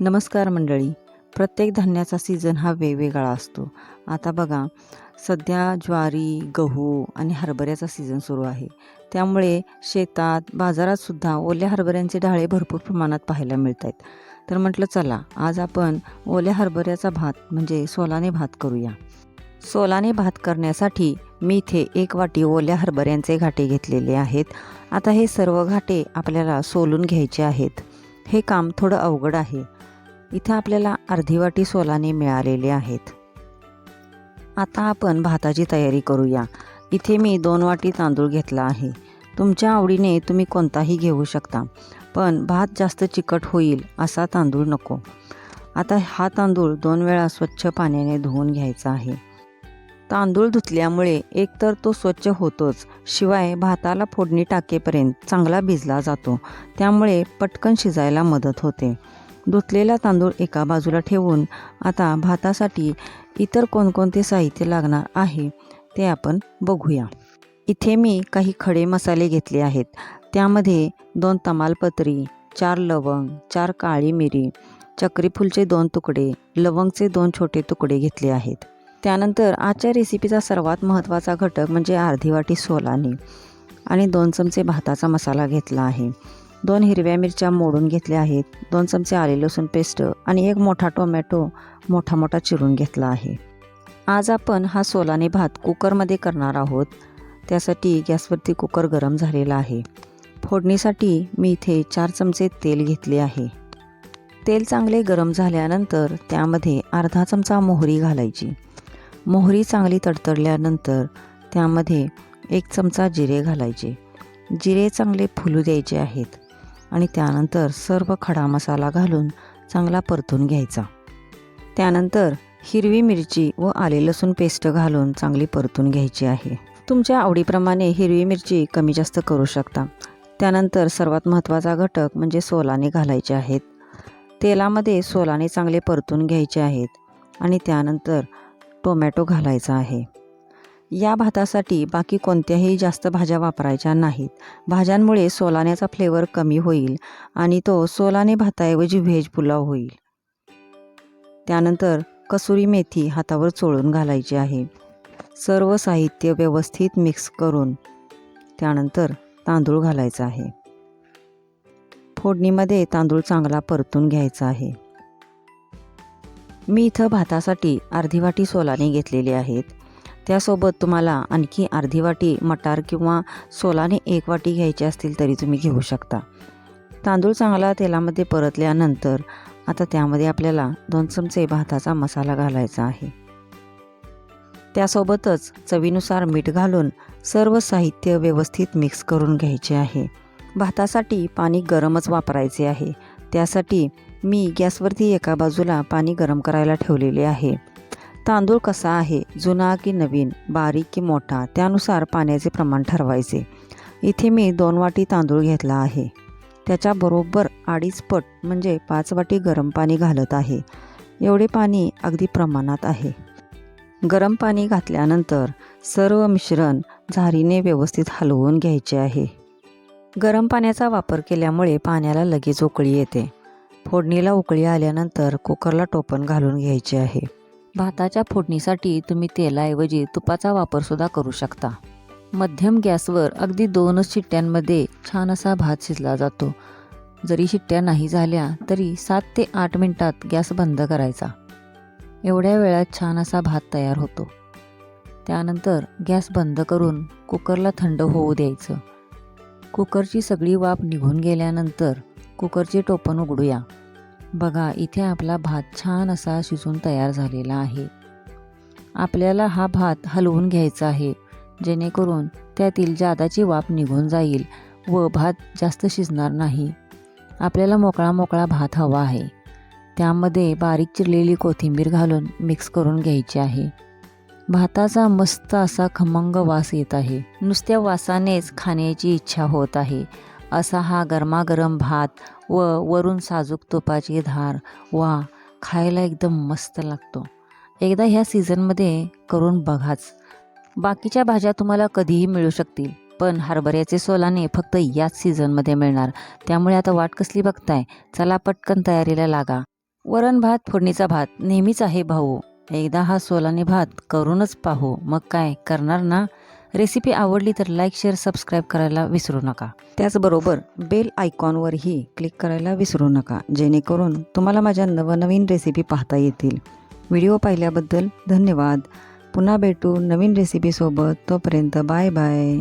नमस्कार मंडळी. प्रत्येक धान्याचा सीझन हा वेगवेगळा असतो. आता बघा सध्या ज्वारी गहू आणि हरभऱ्याचा सीझन सुरू आहे. त्यामुळे शेतात बाजारातसुद्धा ओल्या हरभऱ्यांचे डाळे भरपूर प्रमाणात पाहायला मिळत आहेत तर म्हटलं चला आज आपण ओल्या हरभऱ्याचा भात म्हणजे सोलाने भात करूया. सोलाने भात करण्यासाठी मी इथे एक वाटी ओल्या हरभऱ्यांचे घाटे घेतलेले आहेत. आता हे सर्व घाटे आपल्याला सोलून घ्यायचे आहेत. हे काम थोडं अवघड आहे. इथं आपल्याला अर्धी वाटी सोलाने मिळालेले आहेत. आता आपण भाताची तयारी करूया. इथे मी दोन वाटी तांदूळ घेतला आहे. तुमच्या आवडीने तुम्ही कोणताही घेऊ शकता पण भात जास्त चिकट होईल असा तांदूळ नको. आता हा तांदूळ दोन वेळा स्वच्छ पाण्याने धुवून घ्यायचा आहे. तांदूळ धुतल्यामुळे एकतर तो स्वच्छ होतोच शिवाय भाताला फोडणी टाकेपर्यंत चांगला भिजला जातो त्यामुळे पटकन शिजायला मदत होते. धुतलेला तांदूळ एका बाजूला ठेवून आता भातासाठी इतर कोणकोणते साहित्य लागणार आहे ते आपण बघूया. इथे मी काही खडे मसाले घेतले आहेत. त्यामध्ये दोन तमालपत्री चार लवंग चार काळी मिरी चक्रीफूलचे दोन तुकडे लवंगचे दोन छोटे तुकडे घेतले आहेत. त्यानंतर आजच्या रेसिपीचा सर्वात महत्त्वाचा घटक म्हणजे अर्धी वाटी सोलाने आणि दोन चमचे भाताचा मसाला घेतला आहे. दोन हिरव्या मिरच्या मोडून घेतल्या आहेत. दोन चमचे आले लसूण पेस्ट आणि एक मोठा टोमॅटो मोठा मोठा चिरून घेतला आहे. आज आपण हा सोलाने भात कुकरमध्ये करणार आहोत. त्यासाठी गॅसवरती कुकर गरम झालेला आहे. फोडणीसाठी मी इथे चार चमचे तेल घेतले आहे. तेल चांगले गरम झाल्यानंतर त्यामध्ये अर्धा चमचा मोहरी घालायची. मोहरी चांगली तडतडल्यानंतर त्यामध्ये एक चमचा जिरे घालायचे. जिरे चांगले फुलू द्यायचे आहेत. आणि त्यानंतर सर्व खडा मसाला घालून चांगला परतून घ्यायचा. त्यानंतर हिरवी मिरची व आले लसूण पेस्ट घालून चांगली परतून घ्यायची आहे. तुमच्या आवडीप्रमाणे हिरवी मिरची कमी जास्त करू शकता. त्यानंतर सर्वात महत्त्वाचा घटक म्हणजे सोलाने घालायचे आहेत. तेलामध्ये सोलाने चांगले परतून घ्यायचे आहेत आणि त्यानंतर टोमॅटो घालायचा आहे. या भातासाठी बाकी कोणत्याही जास्त भाज्या वापरायच्या नाहीत. भाज्यांमुळे सोलाण्याचा फ्लेवर कमी होईल आणि तो सोलाने भाताऐवजी व्हेज पुलाव होईल. त्यानंतर कसुरी मेथी हातावर चोळून घालायची आहे. सर्व साहित्य व्यवस्थित मिक्स करून त्यानंतर तांदूळ घालायचा आहे. फोडणीमध्ये तांदूळ चांगला परतून घ्यायचा आहे. मी इथं भातासाठी अर्धी वाटी सोलाने घेतलेली आहेत. त्यासोबत तुम्हाला आणखी अर्धी वाटी मटार किंवा सोलाने एक वाटी घ्यायची असतील तरी तुम्ही घेऊ शकता. तांदूळ चांगला तेलामध्ये परतल्यानंतर आता त्यामध्ये आपल्याला दोन चमचे भाताचा मसाला घालायचा आहे. त्यासोबतच चवीनुसार मीठ घालून सर्व साहित्य व्यवस्थित मिक्स करून घ्यायचे आहे. भातासाठी पाणी गरमच वापरायचे आहे. त्यासाठी मी गॅसवरती एका बाजूला पाणी गरम करायला ठेवलेले आहे. तांदूळ कसा आहे? जुना की नवीन? बारीक की मोठा? त्यानुसार पाण्याचे प्रमाण ठरवायचे. इथे मी दोन वाटी तांदूळ घेतला आहे. त्याच्याबरोबर अडीच पट म्हणजे पाच वाटी गरम पाणी घालत आहे. एवढे पाणी अगदी प्रमाणात आहे. गरम पाणी घातल्यानंतर सर्व मिश्रण झारीने व्यवस्थित हलवून घ्यायचे आहे. गरम पाण्याचा वापर केल्यामुळे पाण्याला लगेच उकळी येते. फोडणीला उकळी आल्यानंतर कुकरला टोपण घालून घ्यायचे आहे. भाताच्या फोडणीसाठी तुम्ही तेलाऐवजी तुपाचा वापरसुद्धा करू शकता. मध्यम गॅसवर अगदी दोनच शिट्ट्यांमध्ये छान असा भात शिजला जातो. जरी शिट्ट्या नाही झाल्या तरी सात ते आठ मिनटात गॅस बंद करायचा. एवढ्या वेळात छान असा भात तयार होतो. त्यानंतर गॅस बंद करून कुकरला थंड होऊ द्यायचं. कुकरची सगळी वाफ निघून गेल्यानंतर कुकरचे टोपण उघडूया. बघा इथे आपला भात छान असा शिजून तयार झालेला आहे. आपल्याला हा भात हलवून घ्यायचा आहे. जेणेकरून त्यातील जादाची वाफ निघून जाईल व भात जास्त शिजणार नाही. आपल्याला मोकळा मोकळा भात हवा आहे. त्यामध्ये बारीक चिरलेली कोथिंबीर घालून मिक्स करून घ्यायची आहे. भाताचा मस्त असा खमंग वास येत आहे. नुसत्या वासानेच खाण्याची इच्छा होत आहे. असा हा गरमागरम भात व वरून साजूक तुपाची धार वा खायला एकदम मस्त लागतो. एकदा ह्या सीझनमध्ये करून बघाच. बाकीच्या भाज्या तुम्हाला कधीही मिळू शकतील पण हरभऱ्याचे सोलाने फक्त याच सीझनमध्ये मिळणार. त्यामुळे आता वाट कसली बघताय? चला पटकन तयारीला लागा. वरण भात फोडणीचा भात नेहमीच आहे भाऊ. एकदा हा सोलाने भात करूनच पाहू. मग काय करणार ना? रेसिपी आवडली तर लाईक शेअर सबस्क्राईब करायला विसरू नका. त्याचबरोबर बेल आयकॉनवरही क्लिक करायला विसरू नका. जेणेकरून तुम्हाला माझ्या नवनवीन रेसिपी पाहता येतील. व्हिडिओ पाहिल्याबद्दल धन्यवाद. पुन्हा भेटू नवीन रेसिपीसोबत तोपर्यंत बाय बाय